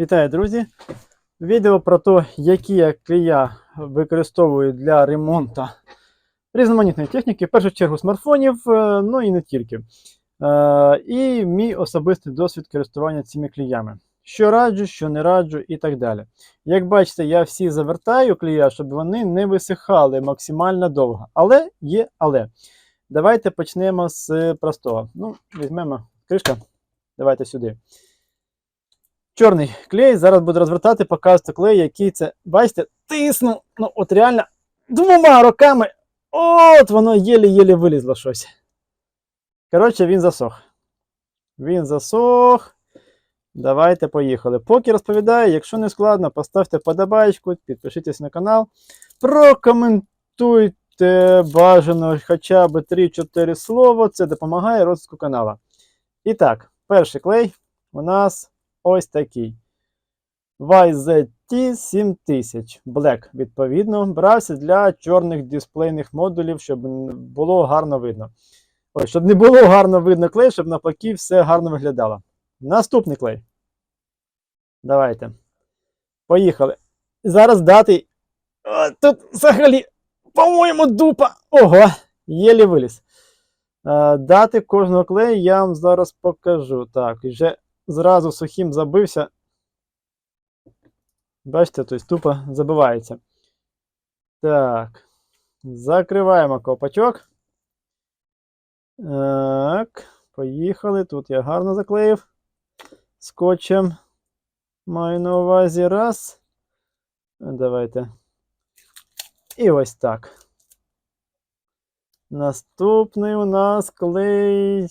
Вітаю, друзі! Відео про те, які я використовую для ремонту різноманітної техніки, в першу чергу смартфонів, е, ну і не тільки. Е, І мій особистий досвід користування цими клеями. Що раджу, що не раджу і так далі. Як бачите, я всі завертаю клея, щоб вони не висихали максимально довго. Але є але. Давайте почнемо з простого. Ну, візьмемо кришка. Давайте сюди. Чорний клей. Зараз буду розвертати, показувати клей, який це. Бачите, тисну. Ну, от реально двома руками. От воно єлі-єлі вилізло щось. Коротше, він засох. Він засох. Давайте поїхали. Поки розповідаю, якщо не складно, поставте подобайку, підпишіться на канал, прокоментуйте бажано хоча б 3-4 слова. Це допомагає розвитку каналу. І так, перший клей у нас ось такий. YZT 7000 Black, відповідно, брався для чорних дисплейних модулів, щоб було гарно видно. Ой, щоб не було гарно видно клей, щоб навпаки все гарно виглядало. Наступний клей. Давайте. Поїхали. Зараз дати. Тут взагалі, по-моєму, дупа. Ого, єлі виліз. Дати кожного клею я вам зараз покажу. Так, вже зразу сухим забився. Бачите, тобто тупо забивається. Так. Закриваємо ковпачок. Так, поїхали. Тут я гарно заклеїв. Скотчем. Маю на увазі раз. Давайте. І ось так. Наступний у нас клей.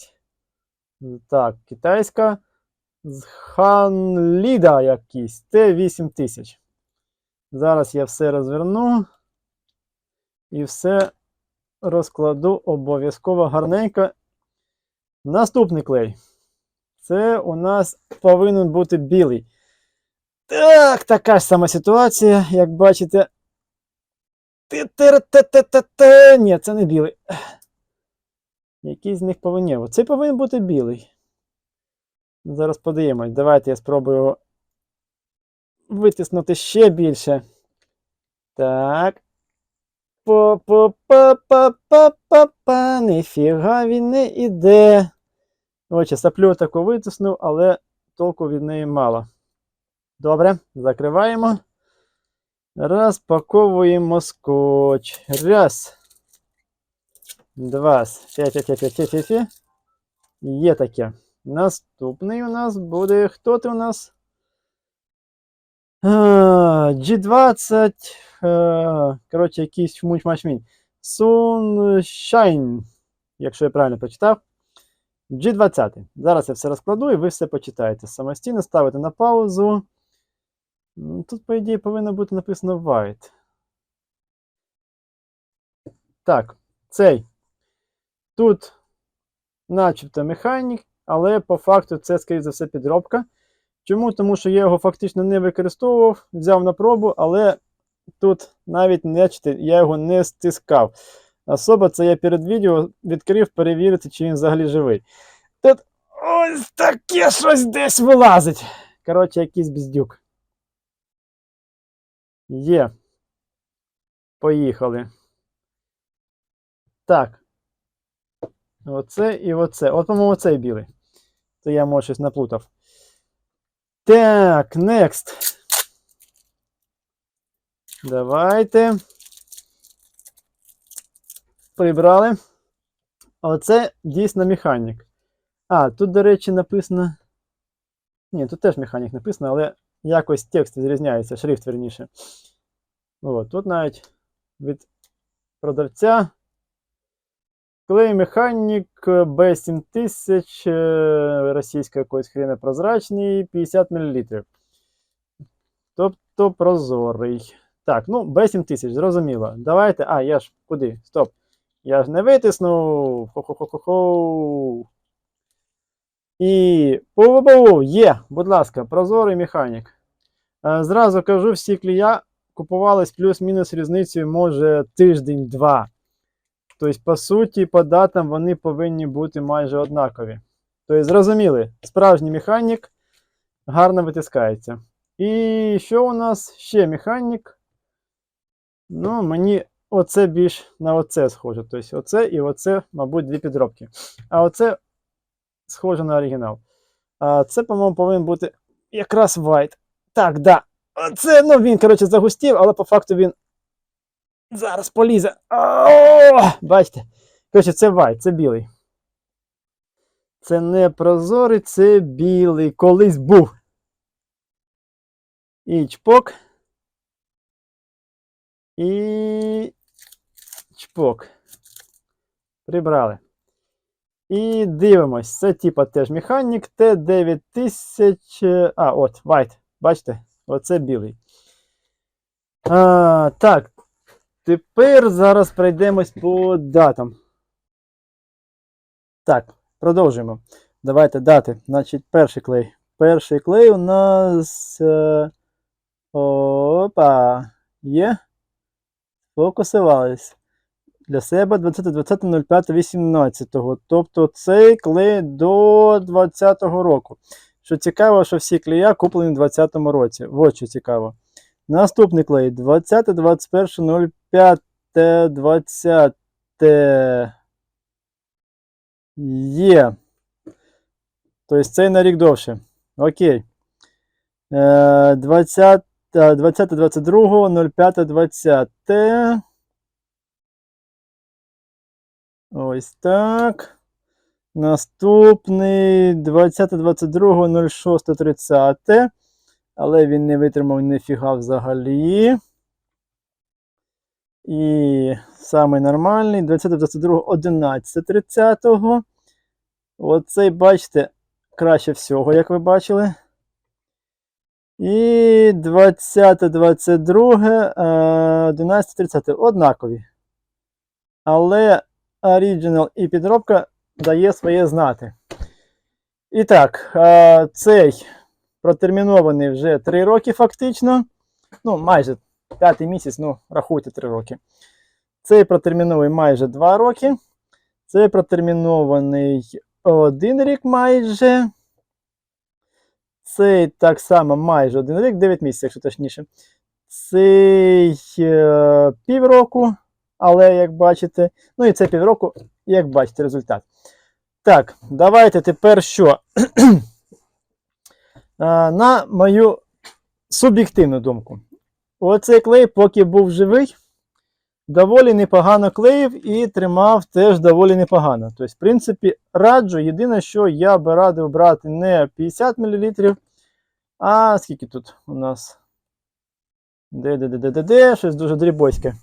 Так, китайська. З Ханліда якийсь. Т8000. Зараз я все розверну. І все розкладу обов'язково гарненько. Наступний клей. Це у нас повинен бути білий. Так, така ж сама ситуація, як бачите. Ні, це не білий. Який з них повинен? Це повинен бути білий. Зараз подивимось. Давайте я спробую витиснути ще більше. Так. Па-па-па-па-па-па. Ніфіга він не іде. Отже, саплю таку витиснув, але толку від неї мало. Добре, закриваємо. Розпаковуємо скотч. Раз. Два. Фе-фе-фе-фе-фе-фе. Є таке. Наступний у нас буде. Хто ти у нас? G20. Коротше, якийсь муч-мачмінь. Sunshine, якщо я правильно прочитав. G20. Зараз я все розкладу і ви все почитаєте. Самостійно ставите на паузу. Тут, по ідеї, повинно бути написано white. Так, цей. Тут начебто механік, але по факту це, скоріше за все, підробка. Чому? Тому що я його фактично не використовував, взяв на пробу, але тут навіть бачите, я його не стискав. Особо це я перед відео відкрив перевірити, чи він взагалі живий. Тут ось таке щось десь вилазить. Коротше, якийсь бездюк. Є. Поїхали. Так. Оце і оце. От, по-моєму, цей білий. То я, може, щось наплутав. Так, next. Давайте. Прибрали. Оце дійсно механік. А, тут, до речі, написано. Ні, тут теж механік написано, але якось текст відрізняється, шрифт верніше. От, тут навіть від продавця. Клей механік B7000 е, російська якоїсь хрена прозрачний 50 мл. Тобто прозорий. Так, ну, B7000, зрозуміло. Давайте. А, я ж куди? Стоп. Я ж не витиснув. Хо-хо-хо-хо-хо. І пу є, будь ласка, прозорий механік. Е, Зразу кажу, всі клія купувались плюс-мінус різницею, може, тиждень-два. Тобто, по суті, по датам вони повинні бути майже однакові. Тобто, зрозуміли, справжній механік гарно витискається. І що у нас ще механік? Ну, мені оце більш на оце схоже. Тобто оце і оце, мабуть, дві підробки. А оце схоже на оригінал. А це, по-моєму, повинен бути якраз white. Так, да. Оце, ну він, коротше, загустів, але по факту він зараз полізе. О, бачите? Коротше, це white, це білий. Це не прозорий, це білий. Колись був. І чпок. І чпок. Прибрали. І дивимось. Це типа теж механік Т9000. А, от, white. Бачите? Оце білий. А, так. Тепер зараз пройдемось по датам. Так, продовжуємо. Давайте дати. Значить, перший клей. Перший клей у нас. Е, опа. Є. Фокусувались. Для себе 20.20.05.18. Тобто цей клей до 20-го року. Що цікаво, що всі клея куплені в 20-му році. От що цікаво. Наступний клей 20.21.05.20. Є. Тобто цей на рік довше. Окей. Е, 20, 20, 22, 05, 20. Ось так. Наступний 20, 22, 06, 30. Але він не витримав ніфіга взагалі. І самий нормальний 20, 22, 11, 30. Оцей, бачите, краще всього, як ви бачили. І 20, 22, 11, 30. Однакові. Але Original і підробка дає своє знати. І так, е, цей протермінований вже 3 роки фактично. Ну, майже п'ятий місяць, ну, рахуйте 3 роки. Цей протермінований майже 2 роки. Цей протермінований 1 рік майже. Цей так само майже 1 рік, 9 місяців, якщо точніше. Цей е, півроку, але як бачите, ну і це півроку, як бачите, результат. Так, давайте тепер що? На мою суб'єктивну думку. Оцей клей, поки був живий, доволі непогано клеїв і тримав теж доволі непогано. Тобто, в принципі, раджу. Єдине, що я би радив брати не 50 мл, а скільки тут у нас? Де-де-де-де-де, щось дуже дрібоське.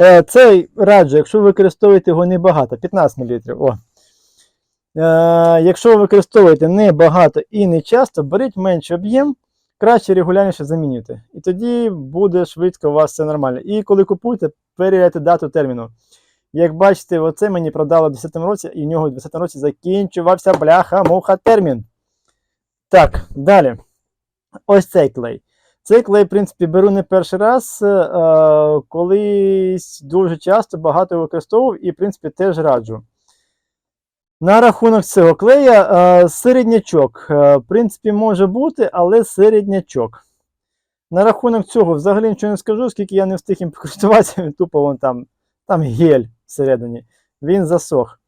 Е, Цей раджу, якщо ви використовуєте його небагато, 15 мл. О. Е, Якщо ви використовуєте небагато і не часто, беріть менший об'єм, краще регулярніше замінюйте. І тоді буде швидко у вас все нормально. І коли купуєте, перевіряйте дату терміну. Як бачите, оце мені продало в 10 році, і в нього в 10 році закінчувався бляха-муха термін. Так, далі. Ось цей клей. Цей клей, в принципі, беру не перший раз. Е, колись дуже часто багато використовував і, в принципі, теж раджу. На рахунок цього клея е, середнячок. Е, в принципі, може бути, але середнячок. На рахунок цього взагалі нічого не скажу, оскільки я не встиг їм покористуватися, він тупо вон там, там гель всередині. Він засох.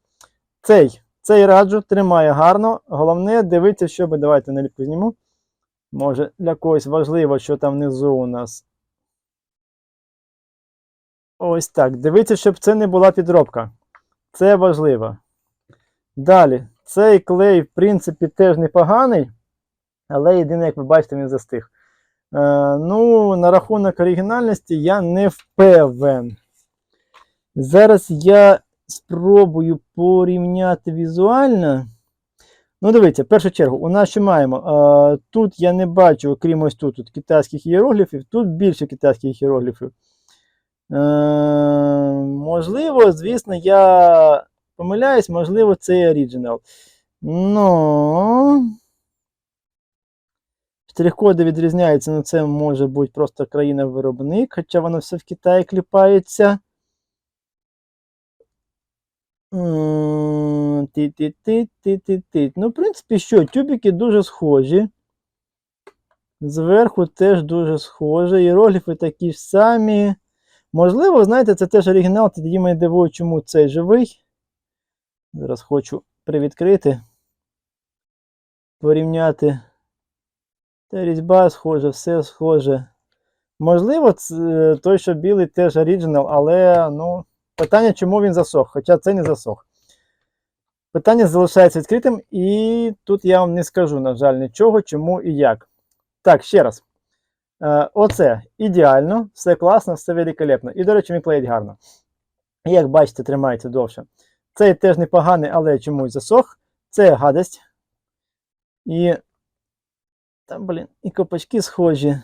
Цей цей раджу, тримає гарно. Головне, дивіться, щоб. Давайте наліпку зніму. Може, для когось важливо, що там внизу у нас. Ось так. Дивіться, щоб це не була підробка. Це важливо. Далі, цей клей, в принципі, теж непоганий, але єдине, як ви бачите, він застиг. Е, ну, на рахунок оригінальності я не впевнен. Зараз я спробую порівняти візуально. Ну, дивіться, в першу чергу, у нас що маємо? Е, тут я не бачу, окрім ось тут, тут китайських іерогліфів, тут більше китайських іерогліфів. Е, можливо, звісно, я помиляюсь, можливо, це і оригінал. Ну. Штрих-коди відрізняються, ну це може бути просто країна-виробник, хоча воно все в Китаї кліпається. Ну, в принципі, що, тюбики дуже схожі. Зверху теж дуже схоже. Іерогліфи такі ж самі. Можливо, знаєте, це теж оригінал, тоді мене дивує, чому цей живий. Зараз хочу привідкрити, порівняти. Та різьба схожа, все схоже. Можливо, ц- той, що білий, теж оригінал, але ну, питання, чому він засох, хоча це не засох. Питання залишається відкритим, і тут я вам не скажу, на жаль, нічого, чому і як. Так, ще раз. Е, оце ідеально, все класно, все великолепно. І, до речі, він клеїть гарно. Як бачите, тримається довше. Цей теж непоганий, але чомусь засох. Це гадость. І. Там, блін, і копачки схожі.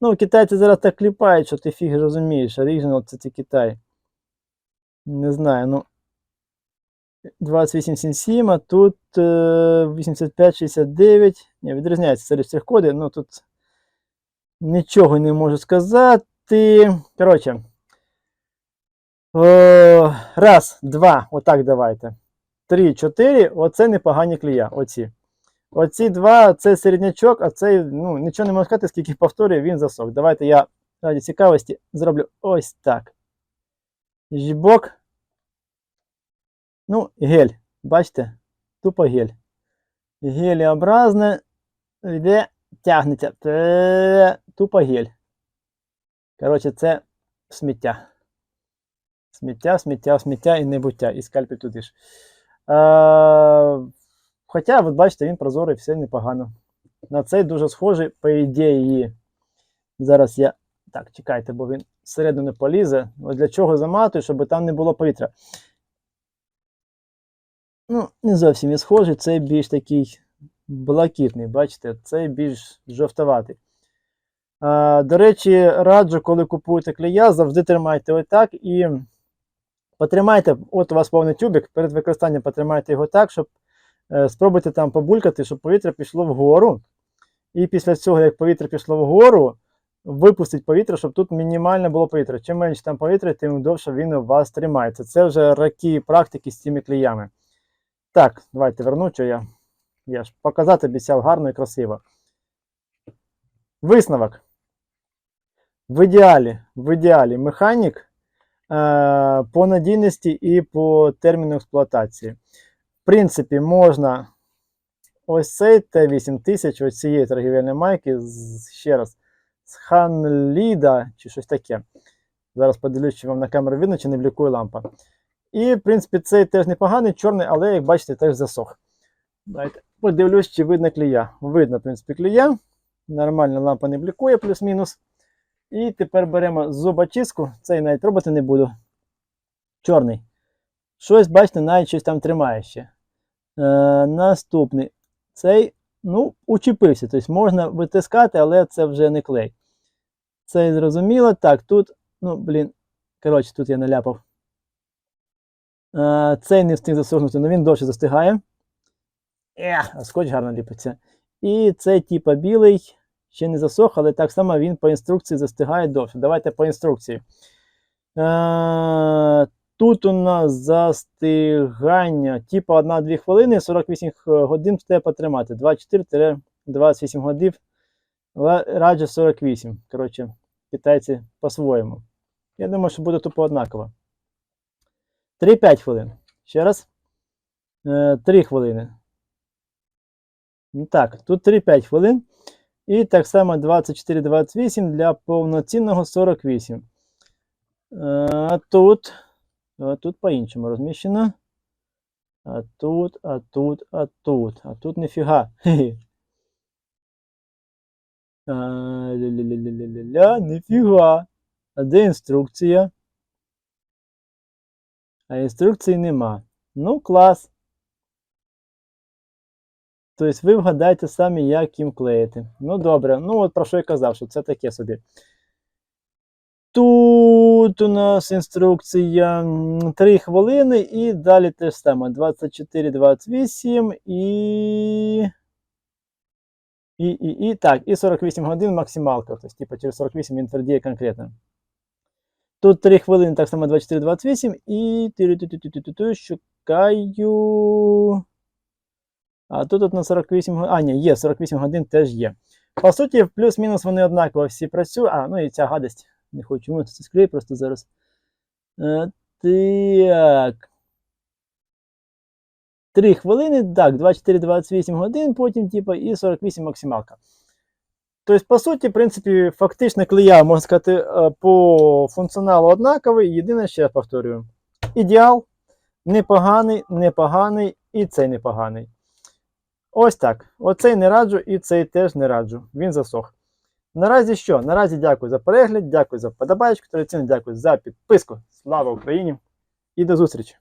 Ну, китайці зараз так кліпають, що ти фіг розумієш. Оригінал це це Китай. Не знаю, ну. 2877, а тут е, 8569. Ні, відрізняється це лише коди, ну тут нічого не можу сказати. Коротше. О, раз, два. Отак давайте. Три, чотири. Оце непогані клія. Оці. Оці два це середнячок, а цей, ну, нічого не можу сказати, скільки повторює, він засох. Давайте я раді цікавості зроблю ось так. Жібок. Ну, гель. Бачите? Тупо гель. Гелеобразне. Йде, тягнеться. Тупо гель. Коротше, це сміття. Сміття, сміття, сміття і небуття. І скальпель туди ж. Е, хоча, от бачите, він прозорий, все непогано. На цей дуже схожий, по ідеї. Зараз я. Так, чекайте, бо він всередину полізе. Ось для чого заматую, щоб там не було повітря. Ну, не зовсім і схожий, цей більш такий блакитний, бачите, цей більш жовтоватий. А, до речі, раджу, коли купуєте клея, завжди тримайте отак і потримайте, от у вас повний тюбик, перед використанням потримайте його так, щоб е, спробуйте там побулькати, щоб повітря пішло вгору. І після цього, як повітря пішло вгору, випустить повітря, щоб тут мінімальне було повітря. Чим менше там повітря, тим довше він у вас тримається. Це вже роки практики з цими клеями. Так, давайте верну, що я. Я ж показати обіцяв гарно і красиво. Висновок. В ідеалі, в ідеалі механік по надійності і по терміну експлуатації. В принципі, можна ось цей Т8000, ось цієї торгівельної майки, ще раз, з Ханліда чи щось таке. Зараз подивлюсь, чи вам на камеру видно, чи не блікує лампа. І, в принципі, цей теж непоганий, чорний, але, як бачите, теж засох. Давайте подивлюсь, чи видно клія. Видно, в принципі, клія. Нормально лампа не блікує, плюс-мінус. І тепер беремо зубочистку. Цей навіть робити не буду. Чорний. Щось, бачите, навіть щось там тримає ще. Е, наступний. Цей, ну, учепився. Тобто можна витискати, але це вже не клей. Цей зрозуміло. Так, тут, ну, блін, коротше, тут я наляпав. Е, Цей не встиг засохнути, але він довше застигає. Ех, скотч гарно ліпиться. І цей типа білий ще не засох, але так само він по інструкції застигає довше. Давайте по інструкції. Е, Тут у нас застигання типа 1-2 хвилини, 48 годин треба потримати. 24-28 годин. Раджу 48. Коротше, китайці по-своєму. Я думаю, що буде тупо однаково. 3-5 хвилин. Ще раз. Е, 3 хвилини. Ну Так, тут 3-5 хвилин. І так само 24-28 для повноцінного 48. А тут, а тут по-іншому розміщено. А тут, а тут, а тут. А тут ніфіга. Ля-ля-ля-ля-ля-ля, ніфіга. А де інструкція? А інструкції нема. Ну, клас. Тобто ви вгадаєте самі, як їм клеїти. Ну, добре. Ну, от про що я казав, що це таке собі. Тут у нас інструкція 3 хвилини і далі те ж саме. 24, 28 і. І, і, і так, і 48 годин максималка. Тобто, типу, через 48 він твердіє конкретно. Тут 3 хвилини, так само 24-28 і шукаю. А тут от на 48 годин. А, ні, є, 48 годин теж є. По суті, плюс-мінус вони однаково всі працюють. А, ну і ця гадость. Не хочу вимити це склей просто зараз. Е, так. 3 хвилини, так, 24-28 годин, потім, типу, і 48 максималка. Тобто, по суті, в принципі, фактично клея, можна сказати, е, по функціоналу однаковий. Єдине, ще я повторюю. Ідеал непоганий, непоганий і цей непоганий. Ось так. Оцей не раджу і цей теж не раджу. Він засох. Наразі що? Наразі дякую за перегляд, дякую за подобайку, традиційно дякую за підписку. Слава Україні! І до зустрічі!